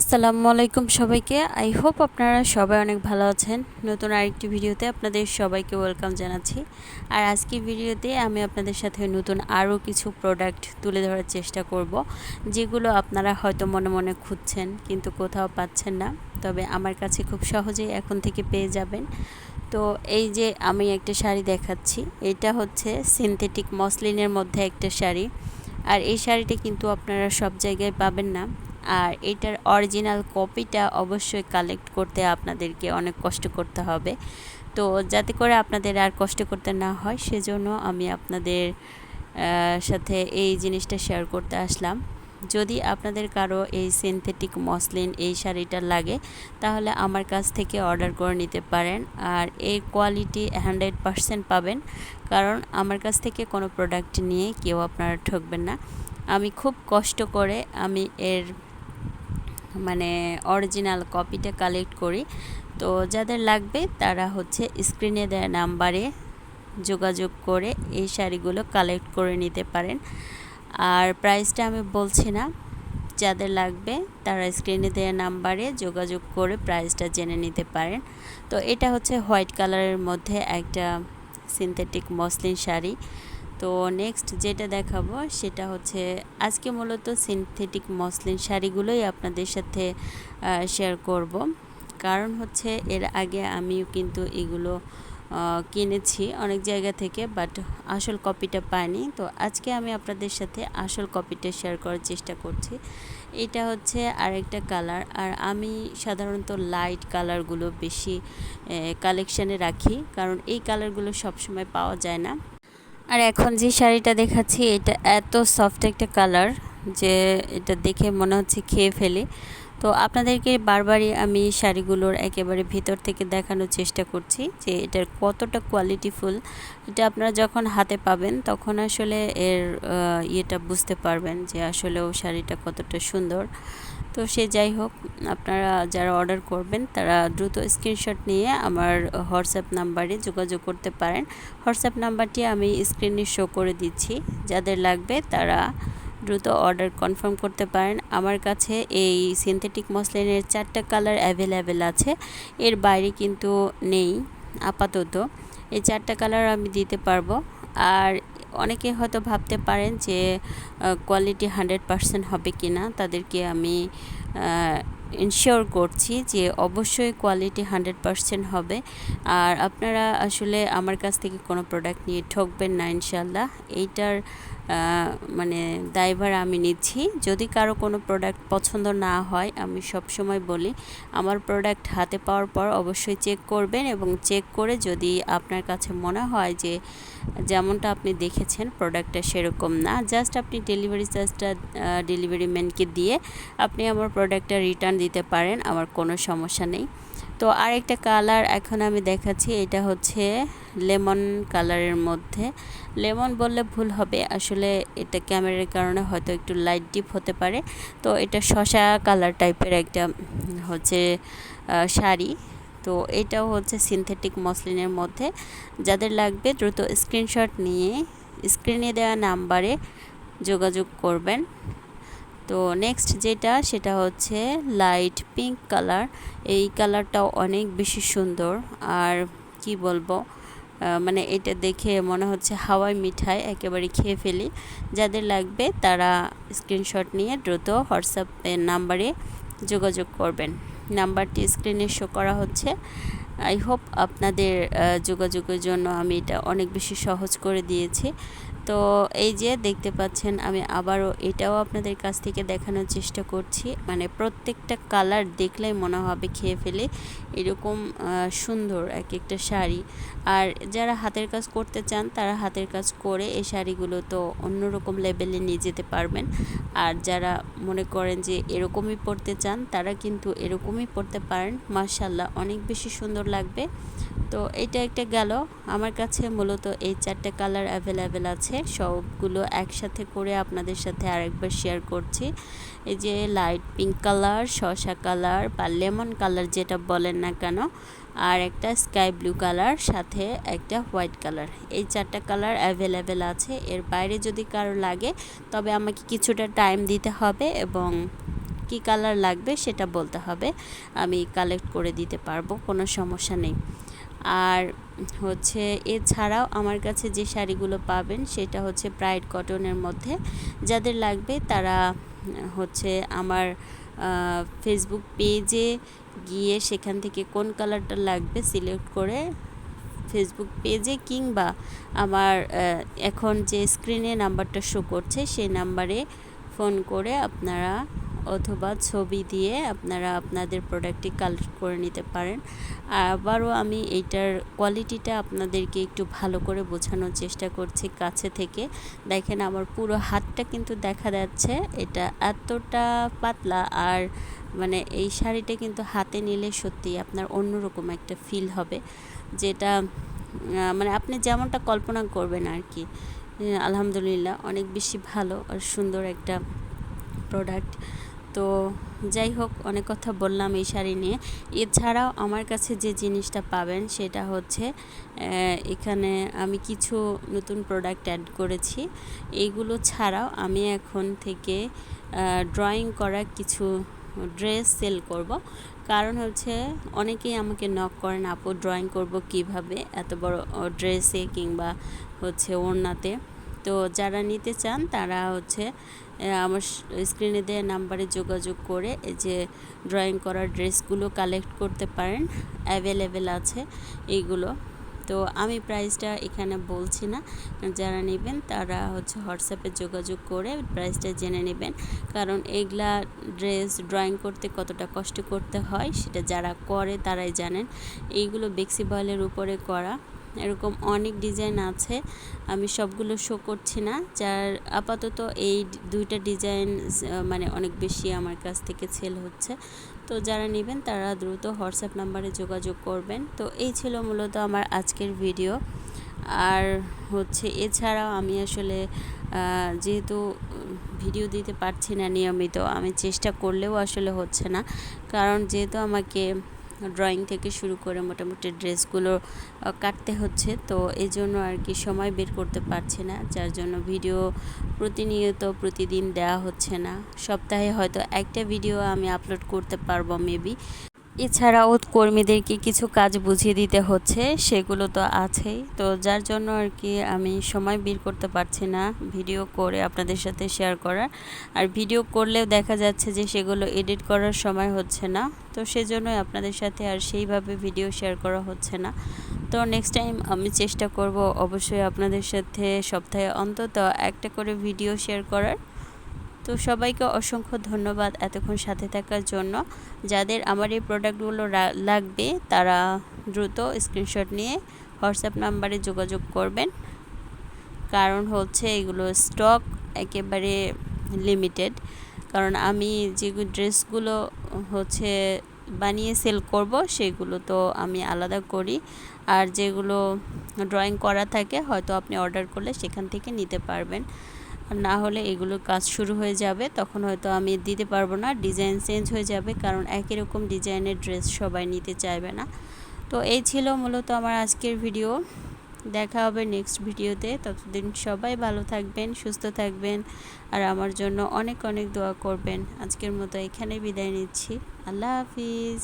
আসসালামু আলাইকুম সবাইকে। আই হোপ আপনারা সবাই অনেক ভালো আছেন। নতুন আরেকটি ভিডিওতে আপনাদের সবাইকে ওয়েলকাম জানাচ্ছি। আর আজকে ভিডিওতে আমি আপনাদের সাথে নতুন আরও কিছু প্রোডাক্ট তুলে ধরার চেষ্টা করব, যেগুলো আপনারা হয়তো মনে মনে খুঁজছেন কিন্তু কোথাও পাচ্ছেন না। তবে আমার কাছে খুব সহজেই এখন থেকে পেয়ে যাবেন। তো এই যে আমি একটা শাড়ি দেখাচ্ছি, এটা হচ্ছে সিনথেটিক মসলিনের মধ্যে একটা শাড়ি। আর এই শাড়িটা কিন্তু আপনারা সব জায়গায় পাবেন না। আর এটার অরিজিনাল কপিটা অবশ্যই কালেক্ট করতে আপনাদেরকে অনেক কষ্ট করতে হবে। তো যাতে করে আপনাদের আর কষ্ট করতে না হয়, সেজন্য আমি আপনাদের সাথে এই জিনিসটা শেয়ার করতে আসলাম। যদি আপনাদের কারও এই সিনথেটিক মসলিন এই শাড়িটা লাগে, তাহলে আমার কাছ থেকে অর্ডার করে নিতে পারেন আর এই কোয়ালিটি হান্ড্রেড পারসেন্ট পাবেন। কারণ আমার কাছ থেকে কোনো প্রোডাক্ট নিয়ে কেউ আপনারা ঠকবেন না। আমি খুব কষ্ট করে আমি এর মানে অরিজিনাল কপিটা কালেক্ট করি। তো যাদের লাগবে তারা হচ্ছে স্ক্রিনে দেওয়া নাম্বারে যোগাযোগ করে এই শাড়িগুলো কালেক্ট করে নিতে পারেন। আর প্রাইসটা আমি বলছি না, যাদের লাগবে তারা স্ক্রিনে দেওয়া নাম্বারে যোগাযোগ করে প্রাইসটা জেনে নিতে পারেন। তো এটা হচ্ছে হোয়াইট কালারের মধ্যে একটা সিনথেটিক মসলিন শাড়ি। তো নেক্সট যেটা দেখাবো সেটা হচ্ছে আজকে মূলত সিনথেটিক মসলিন শাড়িগুলোই আপনাদের সাথে শেয়ার করব। কারণ হচ্ছে এর আগে আমিও কিন্তু এগুলো কিনেছি অনেক জায়গা থেকে বাট আসল কপিটা পাইনি। তো আজকে আমি আপনাদের সাথে আসল কপিটা শেয়ার করার চেষ্টা করছি। এটা হচ্ছে আরেকটা কালার আর আমি সাধারণত লাইট কালারগুলো বেশি কালেকশানে রাখি। কারণ এই কালারগুলো সবসময় পাওয়া যায় না। আর এখন যে শাড়িটা দেখাচ্ছি, এটা এত সফট একটা কালার যে এটা দেখে মনে হচ্ছে খেয়ে ফেলি। তো আপনাদেরকে বারবারই আমি শাড়িগুলোর একেবারে ভিতর থেকে দেখানোর চেষ্টা করছি যে এটার কতটা কোয়ালিটিফুল এটা আপনারা যখন হাতে পাবেন তখন আসলে এর ইয়েটা বুঝতে পারবেন যে আসলেও শাড়িটা কতটা সুন্দর। তো সে যাই হোক, আপনারা যারা অর্ডার করবেন তারা দ্রুত স্ক্রিনশট নিয়ে আমার হোয়াটসঅ্যাপ নাম্বারে যোগাযোগ করতে পারেন। হোয়াটসঅ্যাপ নাম্বারটি আমি স্ক্রিনে শো করে দিচ্ছি। যাদের লাগবে তারা দ্রুত অর্ডার কনফার্ম করতে পারেন। আমার কাছে এই সিনথেটিক মসলিনের চারটা কালার অ্যাভেলেবেল আছে। এর বাইরে কিন্তু নেই, আপাতত। এই চারটা কালার আমি দিতে পারব। আর অনেকে হয়তো ভাবতে পারেন যে কোয়ালিটি হান্ড্রেড পারসেন্ট হবে কি না তাদেরকে আমি ইনশিওর করছি যে অবশ্যই কোয়ালিটি হান্ড্রেড পারসেন্ট হবে। আর আপনারা আসলে আমার কাছ থেকে কোনো প্রোডাক্ট নিয়ে ঠকবেন না ইনশাল্লাহ এইটার মানে দায়ভার আমি নিচ্ছি। যদি কারও কোনো প্রোডাক্ট পছন্দ না হয়, আমি সব সময় বলি, আমার প্রোডাক্ট হাতে পাওয়ার পর অবশ্যই চেক করবেন এবং চেক করে যদি আপনার কাছে মনে হয় যে, যেমনটা আপনি দেখেছেন প্রোডাক্টটা সেরকম না জাস্ট আপনি ডেলিভারি চার্জটা ডেলিভারি ম্যানকে দিয়ে আপনি আমার প্রোডাক্টটা রিটার্ন দিতে পারেন, আমার কোনো সমস্যা নেই। তো আরেকটা কালার এখন আমি দেখাচ্ছি, এটা হচ্ছে লেমন কালারের মধ্যে। লেমন বললে ভুল হবে, আসলে এটা ক্যামেরার কারণে হয়তো একটু লাইট ডিপ হতে পারে। তো এটা শশা কালার টাইপের একটা, হচ্ছে শাড়ি। তো এটাও হচ্ছে সিনথেটিক মসলিনের মধ্যে। যাদের লাগবে দ্রুত স্ক্রিনশট নিয়ে স্ক্রিনে দেওয়া নাম্বারে যোগাযোগ করবেন। তো নেক্সট যেটা, সেটা হচ্ছে লাইট পিঙ্ক কালার এই কালারটাও অনেক বেশি সুন্দর। আর কি বলব মানে এটা দেখে মনে হচ্ছে হাওয়াই মিঠাই একেবারে খেয়ে ফেলি। যাদের লাগবে তারা স্ক্রিনশট নিয়ে দ্রুত হোয়াটসঅ্যাপের নাম্বারে যোগাযোগ করবেন। নাম্বারটি স্ক্রিনে শো করা হচ্ছে। আই হোপ আপনাদের যোগাযোগের জন্য আমি এটা অনেক বেশি সহজ করে দিয়েছি। তো এই যে দেখতে পাচ্ছেন, আমি আবারও এটাও আপনাদের কাছ থেকে দেখানোর চেষ্টা করছি। মানে প্রত্যেকটা কালার দেখলেই মনে হবে খেয়ে ফেলে এরকম সুন্দর এক একটা শাড়ি। আর যারা হাতের কাজ করতে চান, তারা হাতের কাজ করে এই শাড়িগুলো তো অন্যরকম লেভেলে নিয়ে যেতে পারবেন। আর যারা মনে করেন যে এরকমই পড়তে চান, তারা কিন্তু এরকমই পড়তে পারেন। মার্শাল্লাহ অনেক বেশি সুন্দর লাগবে। তো এটা একটা গেল। আমার কাছে মূলত এই চারটে কালার অ্যাভেলেবেল আছে। সবগুলো একসাথে করে আপনাদের সাথে আরেকবার শেয়ার করছি। এই যে লাইট পিঙ্ক কালার শসা কালার বা লেমন কালার যেটা বলেন না কেন, আর একটা স্কাই ব্লু কালার সাথে একটা হোয়াইট কালার এই চারটা কালার অ্যাভেলেবেল আছে। এর বাইরে যদি কারও লাগে, তবে আমাকে কিছুটা টাইম দিতে হবে এবং কি কালার লাগবে সেটা বলতে হবে। আমি কালেক্ট করে দিতে পারব, কোনো সমস্যা নেই। আর হচ্ছে এছাড়াও আমার কাছে যে শাড়িগুলো পাবেন সেটা হচ্ছে প্রাইড কটনের মধ্যে। যাদের লাগবে তারা হচ্ছে আমার ফেসবুক পেজে গিয়ে সেখান থেকে কোন কালারটা লাগবে সিলেক্ট করে ফেসবুক পেজে কিংবা আমার এখন যে স্ক্রিনে নাম্বারটা শো করছে সেই নাম্বারে ফোন করে আপনারা অথবা ছবি দিয়ে আপনারা আপনাদের প্রোডাক্টটি কালেক্ট করে নিতে পারেন। আবারও আমি এইটার কোয়ালিটিটা আপনাদেরকে একটু ভালো করে বোঝানোর চেষ্টা করছি কাছে থেকে। দেখেন আমার পুরো হাতটা কিন্তু দেখা যাচ্ছে, এটা এতটা পাতলা আর মানে এই শাড়িটা কিন্তু হাতে নিলে সত্যি আপনার অন্যরকম একটা ফিল হবে। যেটা মানে আপনি যেমনটা কল্পনা করবেন আর কি আলহামদুলিল্লাহ অনেক বেশি ভালো আর সুন্দর একটা প্রোডাক্ট তো যাই হোক, অনেক কথা বললাম এই শাড়ি নিয়ে। এছাড়াও আমার কাছে যে জিনিসটা পাবেন সেটা হচ্ছে এখানে আমি কিছু নতুন প্রোডাক্ট অ্যাড করেছি। এইগুলো ছাড়াও আমি এখন থেকে ড্রয়িং করা কিছু ড্রেস সেল করব। কারণ হচ্ছে অনেকেই আমাকে নক করেন, আপু ড্রয়িং করব কীভাবে? এত বড় ড্রেসে কিংবা হচ্ছে ওড়নাতে। তো যারা নিতে চান, তারা হচ্ছে আমার স্ক্রিনে দেওয়া নাম্বারে যোগাযোগ করে এই যে ড্রয়িং করার ড্রেসগুলো কালেক্ট করতে পারেন অ্যাভেলেবেল আছে এইগুলো। তো আমি প্রাইসটা এখানে বলছি না, যারা নেবেন তারা হচ্ছে হোয়াটসঅ্যাপে যোগাযোগ করে প্রাইসটা জেনে নেবেন। কারণ এইগুলা ড্রেস ড্রয়িং করতে কতটা কষ্ট করতে হয়, সেটা যারা করে তারাই জানেন। এইগুলো বেক্সি বয়েলের উপরে করা। এরকম অনেক ডিজাইন আছে। আমি সবগুলো শো করছি না। যার আপাতত এই দুইটা ডিজাইন মানে অনেক বেশি আমার কাছ থেকে সেল হচ্ছে। তো যারা নেবেন তারা দ্রুত হোয়াটসঅ্যাপ নাম্বারে যোগাযোগ করবেন। তো এই ছিল মূলত আমার আজকের ভিডিও আর হচ্ছে এছাড়াও আমি আসলে যেহেতু ভিডিও দিতে পারছি না নিয়মিত, আমি চেষ্টা করলেও আসলে হচ্ছে না। কারণ যেহেতু আমাকে ড্রয়িং থেকে শুরু করে মোটামুটি ড্রেসগুলো কাটতে হচ্ছে। তো এই জন্য আর কি সময় বের করতে পারছে না, যার জন্য ভিডিও প্রতিনিয়ত প্রতিদিন দেওয়া হচ্ছে না। সপ্তাহে হয়তো একটা ভিডিও আমি আপলোড করতে পারব মেবি এছাড়াও কর্মীদেরকে কিছু কাজ বুঝিয়ে দিতে হচ্ছে, সেগুলো তো আছেই। তো যার জন্য আর কি আমি সময় বের করতে পারছি না ভিডিও করে আপনাদের সাথে শেয়ার করার। আর ভিডিও করলেও দেখা যাচ্ছে যে সেগুলো এডিট করার সময় হচ্ছে না। তো সেজন্যই আপনাদের সাথে আর সেইভাবে ভিডিও শেয়ার করা হচ্ছে না। তো নেক্সট টাইম আমি চেষ্টা করব অবশ্যই আপনাদের সাথে সপ্তাহে অন্তত একটা করে ভিডিও শেয়ার করার। তো সবাইকে অসংখ্য ধন্যবাদ এতক্ষণ সাথে থাকার জন্য। যাদের আমার এই প্রোডাক্টগুলো লাগবে, তারা দ্রুত স্ক্রিনশট নিয়ে হোয়াটসঅ্যাপ নাম্বারে যোগাযোগ করবেন। কারণ হচ্ছে এগুলো স্টক একেবারে লিমিটেড কারণ আমি যে ড্রেসগুলো হচ্ছে বানিয়ে সেল করব, সেগুলো তো আমি আলাদা করি। আর যেগুলো ড্রয়িং করা থাকে, হয়তো আপনি অর্ডার করলে সেখান থেকে নিতে পারবেন। আর না হলে এগুলোর কাজ শুরু হয়ে যাবে, তখন হয়তো আমি দিতে পারব না, ডিজাইন চেঞ্জ হয়ে যাবে, কারণ একই রকম ডিজাইনের ড্রেস সবাই নিতে চাইবে না। তো এই ছিল মূলত আমার আজকের ভিডিও। দেখা হবে নেক্সট ভিডিওতে। ততদিন সবাই ভালো থাকবেন, সুস্থ থাকবেন, আর আমার জন্য অনেক অনেক দোয়া করবেন। আজকের মতো এখানে বিদায় নিচ্ছি। আল্লাহ হাফিজ।